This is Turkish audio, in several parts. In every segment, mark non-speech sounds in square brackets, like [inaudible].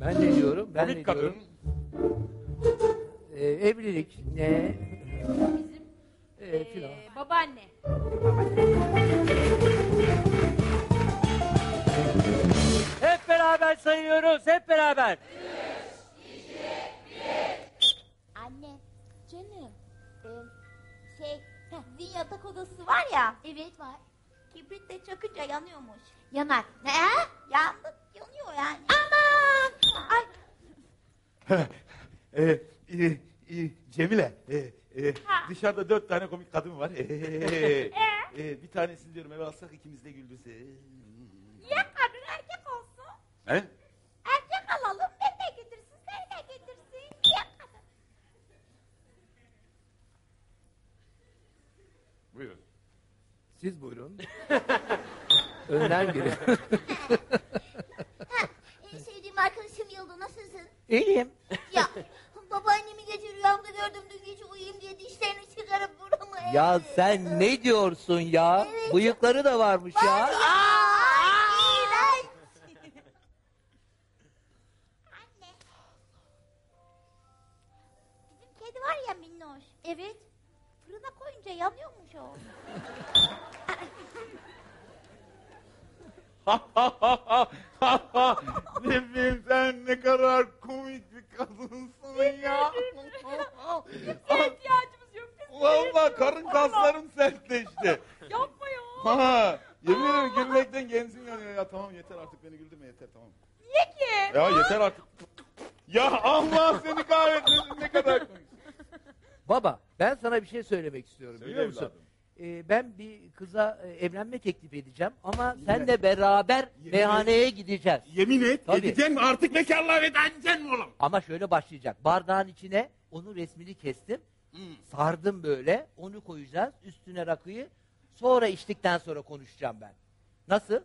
Ben ne diyorum? Ben Komik ne kadın. diyorum? Ee, evlilik ne? Bizim Ee, filan. ee, babaanne. Hep beraber sayıyoruz. Hep beraber. Anne, canım. Ee, şey, sizin yatak odası var ya. Evet var. Kibritle çakınca yanıyormuş. Yanar. Ne? Yandı, yanıyor yani. E, e, Cemile, e, e, Ha. dışarıda dört tane komik kadın var. Ee, [laughs] e, bir tanesini diyorum eve alsak ikimiz de güldürse. ya kadın erkek olsun. He? Erkek alalım, beni de getirsin, seni de getirsin. Ya kadın. Buyurun. Siz buyurun. [laughs] Önden girin. En sevdiğim arkadaşım Yıldı, nasılsın? İyiyim. Ya, babaannemi gece rüyamda gördüm dün gece uyuyayım diye dişlerini çıkarıp buramı... Ya sen ne diyorsun ya? Evet. Bıyıkları da varmış ya. Ay, iğrenç. Anne. Bizim kedi var ya minnoş. Evet. Fırına koyunca yanıyormuş o. [laughs] sen ne kadar komik bir kadınsın ya. İhtiyacımız yok. Biz Vallahi karın kasların sertleşti. yapma ya. Ha, yemin ederim gülmekten genzim yanıyor ya. Tamam yeter artık beni güldürme yeter tamam. Niye ki? Ya yeter artık. Ya Allah seni kahretmesin ne kadar. Baba ben sana bir şey söylemek istiyorum Söyle biliyor musun? evladım. Ee, ben bir kıza e, evlenme teklif edeceğim ama senle beraber meyhaneye gideceğiz. Yemin et Tabii. edeceksin mi artık bekarlığa veda edeceksin mi oğlum? Ama şöyle başlayacak. Bardağın içine onun resmini kestim. Sardım böyle. Onu koyacağız. Üstüne rakıyı. Sonra içtikten sonra konuşacağım ben. Nasıl?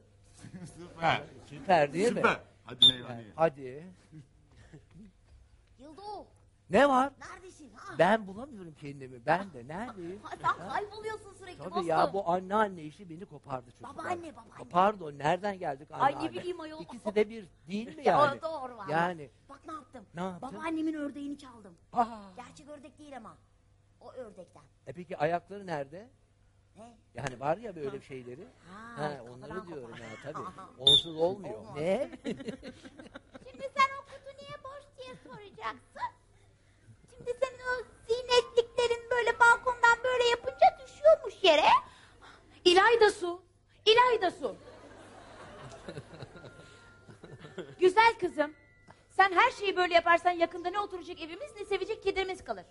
Süper. Süper değil mi? Süper. Hadi Yani, meyhaneye. hadi. [laughs] Yıldı Ne var? Neredesin ha? Ben bulamıyorum kendimi. Ben de neredeyim? [laughs] Ay, Sen kayboluyorsun sürekli Tabii dostum. ya bu anneanne işi beni kopardı çocuklar. Babaanne, babaanne. Pardon nereden geldik Ay, anneanne? ne bileyim ayol. İkisi de bir değil mi [laughs] Ya, yani? doğru valla. Yani. Bak ne yaptım. Ne yaptın? Babaannemin ördeğini çaldım. Aa, Gerçek ördek değil ama. O ördekten. e peki ayakları nerede? Ne? Yani var ya böyle şeyleri. Ha, Ha, onları diyorum ya tabii. [laughs] Onsuz olmuyor. Olmaz. Ne? [laughs] Şimdi sen o kutu niye boş diye soracaksın. Şimdi senin o zinetliklerin böyle balkondan böyle yapınca düşüyormuş yere. İlayda su. İlayda su. [laughs] Güzel kızım. Sen her şeyi böyle yaparsan yakında ne oturacak evimiz ne sevecek kedimiz kalır.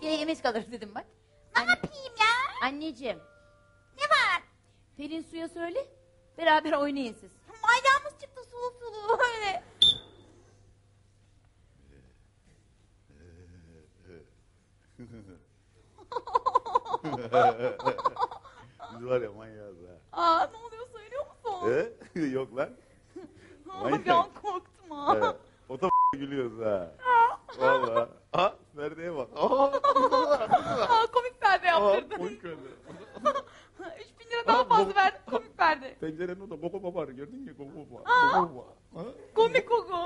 Kedimiz kalır dedim bak. Ne yapayım ya? Anneciğim. Ne var? Pelin suya söyle. Beraber oynayın siz. Maydamız çıktı sulu sulu öyle. Biz var ya manyağız ha. Aa ne oluyor söylüyor musun? He? [laughs] Yok lan. Bir an korktum ha. Evet. O da [laughs] gülüyoruz ha. Valla. Ha Ferdi'ye bak. [laughs] Aa, Aa, komik perde aa, yaptırdın. komik öyle. 3000 [laughs] lira daha Aa, fazla bu- verdim komik perde. Pencerenin orada koko baba var. Gördün mü koko baba? Aa. Koko baba. Ha? Komik koku. [laughs]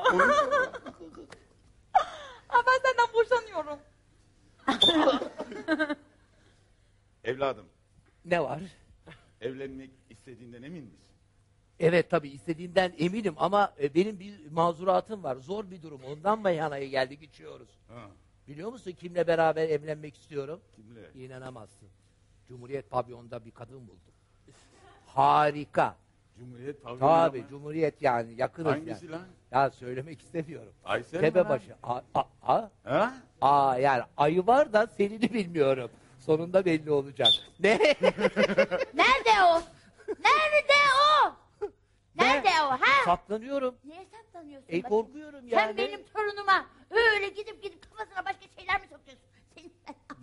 Aa, ben senden boşanıyorum. Evladım ne var? evlenmek istediğinden emin misin? Evet tabii istediğimden eminim ama e, benim bir mazuratım var. Zor bir durum. Ondan meyhaneye geldik içiyoruz. Ha. Biliyor musun kimle beraber evlenmek istiyorum? Kimle? İnanamazsın. Cumhuriyet pavyonda bir kadın buldum. Harika. Cumhuriyet pavyonu. Tabii ama. Cumhuriyet yani yakınız Hangisi yani. lan? Ya söylemek istemiyorum. Aysel mi lan? Tepebaşı. A, a, a, Ha? Aa yani ayı var da senini bilmiyorum. Sonunda belli olacak. Ne? [laughs] Nerede o? Nerede o? Nerede o ha? Saklanıyorum. Niye saklanıyorsun? E bakayım? korkuyorum Sen yani. benim torunuma öyle gidip gidip kafasına başka şeyler mi sokuyorsun? Senin...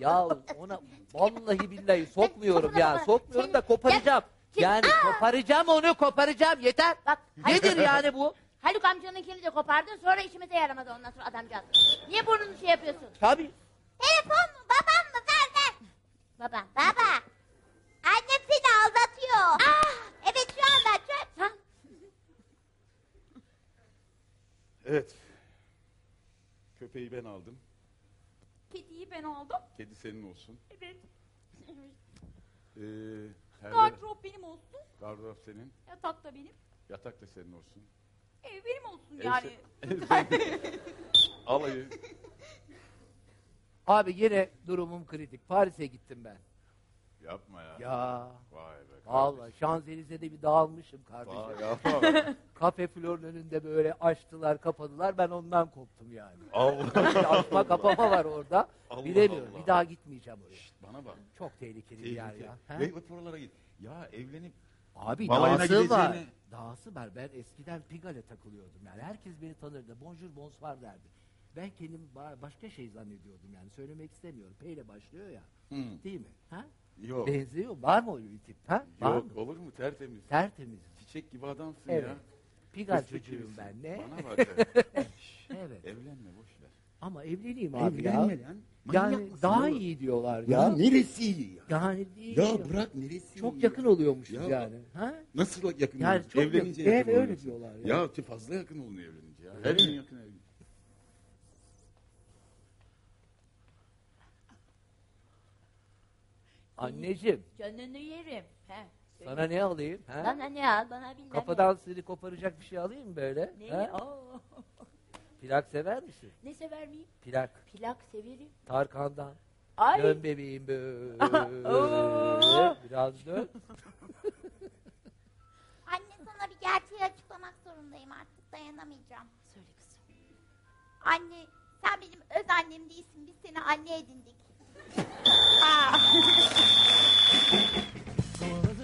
Ya ona vallahi billahi sokmuyorum ya. Sokmuyorum da koparacağım. Yani koparacağım onu koparacağım yeter. Bak Nedir yani bu? Haluk amcanınkini de kopardın sonra işimize yaramadı ondan sonra adamcağız. Niye burnunu şey yapıyorsun? Tabii. Telefon mu babam mı ver ver. Baba. Baba. Annem seni aldatıyor. Ah evet şu anda çöp. Evet. Köpeği ben aldım. Kediyi ben aldım. Kedi senin olsun. Evet. Ee, her Gardırop benim olsun. Gardırop senin. Yatak da benim. Yatak da senin olsun. Ev benim olsun Ev yani. [laughs] Alayı. Abi yine durumum kritik. Paris'e gittim ben. Yapma ya. Ya Vay be. Vallahi Şanzelize'de bir dağılmışım kardeşim. Vay. [laughs] Kafe Flor'un önünde böyle açtılar kapadılar. Ben ondan koptum yani. Allah. Bir açma kapama var orada. [laughs] Allah Bilemiyorum. Allah. Bir daha gitmeyeceğim oraya. Şşt, bana bak. Çok tehlikeli bir yer ya. Ha? Ve hep oralara git. Ya evlenip Abi Balayına dağısı var. gideceğini- Dağısı var. Ben eskiden Pigalle takılıyordum yani. Herkes beni tanırdı. Bonjour bonsoir derdi. Ben kendim ba- başka şey zannediyordum yani. Söylemek istemiyorum. P ile başlıyor ya. Hı. Değil mi? Ha? Yok. Benziyor. Var mı öyle bir tip? Ha? Var Yok mı? olur mu tertemiz. Tertemiz. Çiçek gibi adamsın Evet. ya. Pigal gibisin. ben ne? Bana bak. ya. [laughs] Evet. Evlenme boş ver. Ama evleneyim abi ya. Evlenme lan. Manyak Yani mısın daha oğlum? iyi diyorlar Ya, ya. neresi iyi ya? Yani değil. Ya bırak neresi Çok iyi yakın ya? oluyormuşuz Ya yani. Ha? Nasıl yakın Yani oluyorsun? çok Evlenince yakın. yakın Evet, öyle oluyorsun. diyorlar ya. Ya fazla yakın olun evlenince ya. Her gün yakın Anneciğim Canını yerim. He. sana ne alayım? Ha? Bana ne al bana bilmem Kafadan seni koparacak bir şey alayım böyle? ne. Ne? Aa. [laughs] Plak sever misin? ne sever miyim? Plak. Plak severim. Tarkan'dan. Ay. Dön bebeğim böyle. Oo. [laughs] Biraz dön. [laughs] Anne sana bir gerçeği açıklamak zorundayım artık dayanamayacağım. Söyle kızım. Anne sen benim öz annem değilsin biz seni anne edindik. Ah! [laughs]